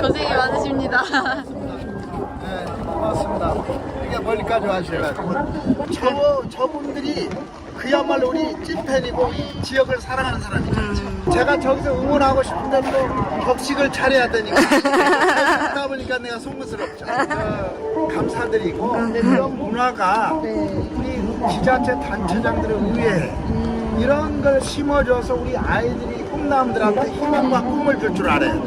고생이 많으십니다. 네, 고맙습니다. 이게 멀리까지 와주셔가지고. 저, 저분들이 그야말로 우리 찐팬이고 이 지역을 사랑하는 사람이죠. 제가 저기서 응원하고 싶은데 또 격식을 차려야 되니까. 그러다 보니까 내가 송구스럽죠. 어, 감사드리고. 근데 이런 문화가 우리 지자체 단체장들의 의회 이런 걸 심어줘서 우리 아이들이 꿈나무들한테 희망과 꿈을 줄 줄 알아요.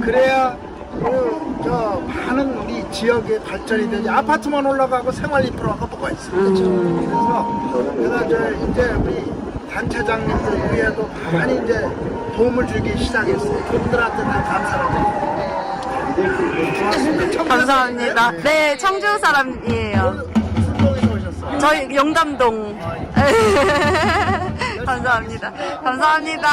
그래야 그, 저 많은 우리 지역의 발전이 되지 아파트만 올라가고 생활 인프라가 뭐가 있어 그래서 그래서 저 이제 우리 단체장님들 위에도 많이 이제 도움을 주기 시작했어요 그분들한테 다 감사를 드립니다 감사합니다. 사람이에요? 네, 청주 사람이에요. 무슨 동에서 오셨어요? 저희 영담동. 감사합니다. 감사합니다.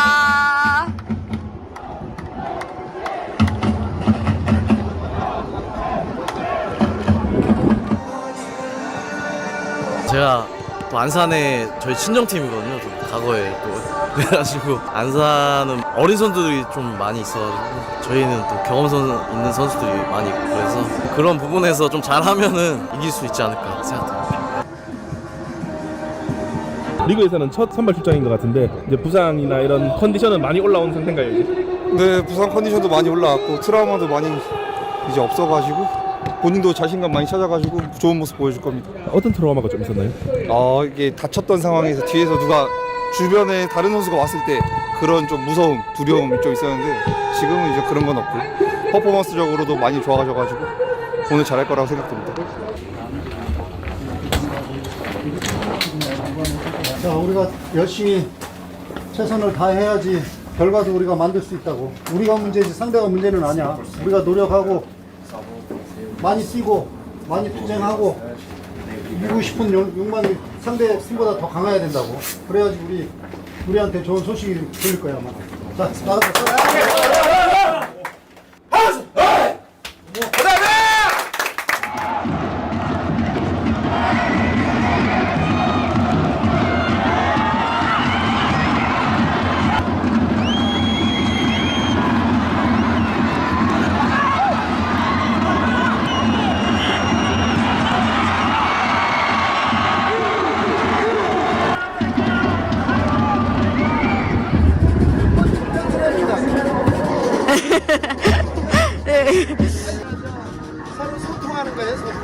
제가 또 안산에 저희 친정팀이거든요. 또 과거에 또 그래가지고 안산은 어린 선수들이 좀 많이 있어가지고 저희는 또 경험 선 있는 선수들이 많이 있고 그래서 그런 부분에서 좀 잘하면은 이길 수 있지 않을까 생각합니다. 리그에서는 첫 선발 출장인 것 같은데 이제 부상이나 이런 컨디션은 많이 올라온 상태인가요? 이제? 네, 부상 컨디션도 많이 올라왔고 트라우마도 많이 이제 없어가지고 본인도 자신감 많이 찾아가지고 좋은 모습 보여줄 겁니다. 어떤 트라우마가 좀 있었나요? 어, 이게 다쳤던 상황에서 뒤에서 누가 주변에 다른 선수가 왔을 때 그런 좀 무서움, 두려움이 좀 있었는데 지금은 이제 그런 건 없고 퍼포먼스적으로도 많이 좋아져가지고 오늘 잘할 거라고 생각됩니다. 자, 우리가 열심히 최선을 다해야지 결과도 우리가 만들 수 있다고. 우리가 문제지 상대가 문제는 아니야. 우리가 노력하고 많이 뛰고 많이 투쟁하고 이기고 싶은 욕- 욕망이 상대 팀보다 더 강해야 된다고. 그래야지 우리 우리한테 좋은 소식이 들릴 거야 아마. 자, 나가자.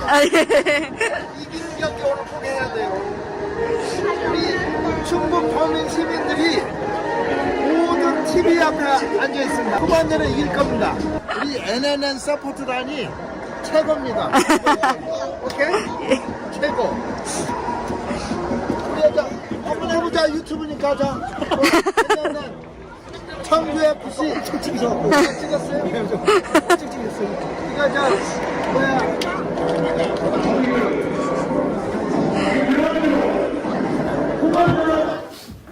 아, 예. 이기는 경기 오늘 꼭 해야 돼요. 우리 충북 도민 시민들이 모든 TV 앞에 앉아 있습니다. 후반전에 이길 겁니다. 우리 NNN 서포트단이 최고입니다. 오케이? 최고. 우리 자 한번 해보자 유튜브니까 자. 어, NNN 청주 FC 찍찍이죠. 찍었어요? 찍찍했어요. 이거 저 뭐야?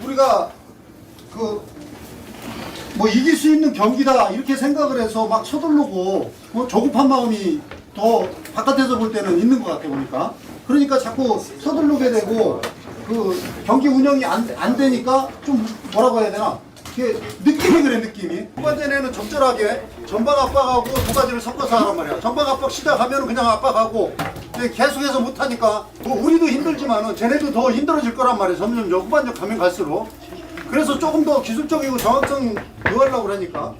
우리가 그 뭐 이길 수 있는 경기다 이렇게 생각을 해서 막 서두르고 뭐 조급한 마음이 더 바깥에서 볼 때는 있는 것 같아 보니까. 그러니까 자꾸 서두르게 되고 그 경기 운영이 안, 안 되니까 좀 뭐라고 해야 되나? 이게 느낌이 그래 느낌이. 후반전에는 적절하게 전방 압박하고 두 가지를 섞어서 하란 말이야. 전방 압박 시작하면 그냥 압박하고 계속해서 못하니까 뭐 우리도 힘들지만은 쟤네도 더 힘들어질 거란 말이야 점점. 저 후반전 가면 갈수록 그래서 조금 더 기술적이고 정확성 요하려고 그러니까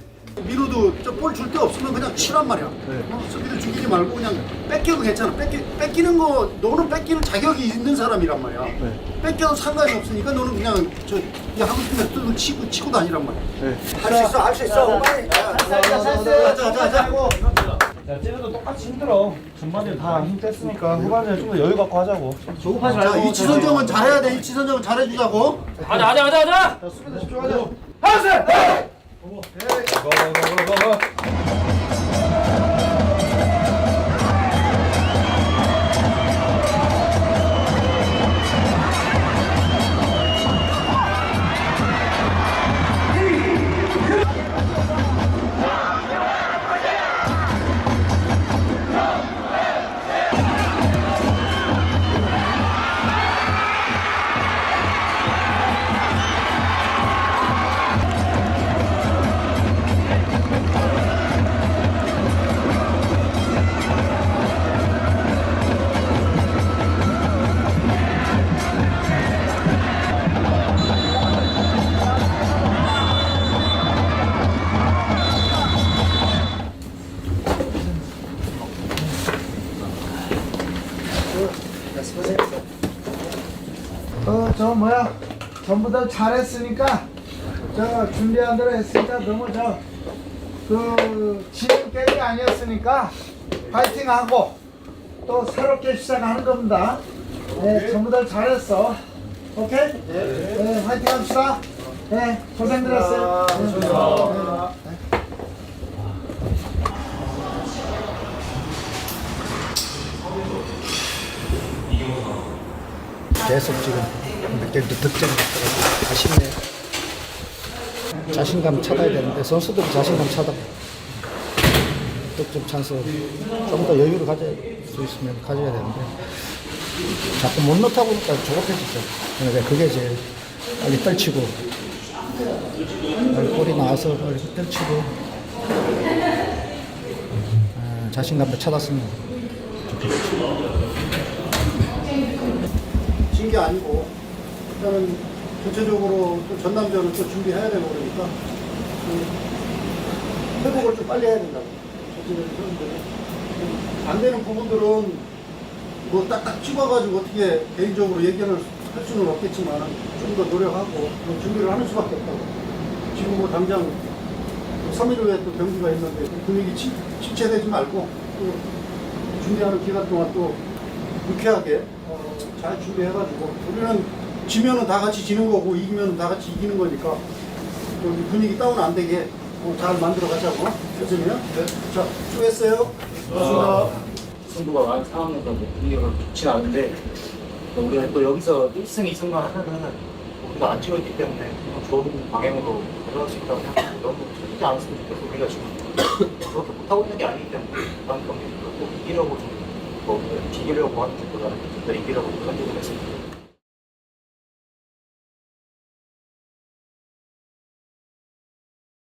미루도 볼줄 데 없으면 그냥 치란 말이야. 어, 수비를 죽이지 말고 그냥 뺏겨도 괜찮아. 뺏기, 뺏기는 거 너는 뺏기는 자격이 있는 사람이란 말이야. 뺏겨도 상관이 없으니까 너는 그냥 저이 하고 싶은 데 치고 치고 다니란 말이야. 할수 있어, 할 수 있어. 자자자자. 야, 쟤네도 똑같이 힘들어. 전반전에 다 힘 뺐으니까 후반전에 좀 더 여유 갖고 하자고. 조급하지 자, 위치 선정은 잘해야 돼. 위치 선정은 잘해주자고. 가자, 가자, 가자, 가자! 뭐야 전부 다 잘했으니까 저 준비한 대로 했으니까 너무 저그 진행 게임이 아니었으니까 파이팅하고 또 새롭게 시작하는 겁니다. 네, 전부 다 잘했어. 오케이? 네, 파이팅 합시다. 네, 고생들 했어요. 네. 계속 지금 득점도 득점이 없어가지고 아쉽네요. 자신감 찾아야 되는데 선수들이 자신감 찾아. 득점 찬스 좀 더 여유를 가질 수 있으면 가져야 되는데 자꾸 못 넣다 보니까 조급해지죠. 그러니까 그게 제일 빨리 떨치고 빨리 골이 나와서 빨리 떨치고 아, 자신감도 찾았으면 진 게 아니고 일단은 전체적으로 또 전남전을 또 준비해야 되고 그러니까 그 회복을 좀 빨리 해야 된다고 전체적인 선수들은 안 되는 부분들은 뭐 딱딱 집어가지고 어떻게 개인적으로 얘기를 할 수는 없겠지만 좀 더 노력하고 뭐 준비를 하는 수밖에 없다고. 지금 뭐 당장 3일 후에 또 경기가 있는데 그 분위기 침, 침체되지 말고 또 준비하는 기간 동안 또 유쾌하게 어, 잘 준비해가지고 우리는 지면은 다 같이 지는 거고 이기면 다 같이 이기는 거니까 또 분위기 다운 안 되게 어, 잘 만들어 가자고 교수님. 자 수고했어요. 고맙습니다. 승부가 많은 상황에서 뭐 분위기가 좋진 않은데 또 우리가 또 여기서 1승, 2승만 하면은 우리가 안 찍었기 때문에 좋은 방향으로 들어갈 수 있다고 생각하고 너무 쉽지 않았으면 좋겠고 우리가 지금 그렇게 못하고 있는 게 아니기 때문에 다음 경기도 꼭 이기려고 좀 뭐, 비기려고 하는 것보다는 진짜 이기려고 던지고 했습니다.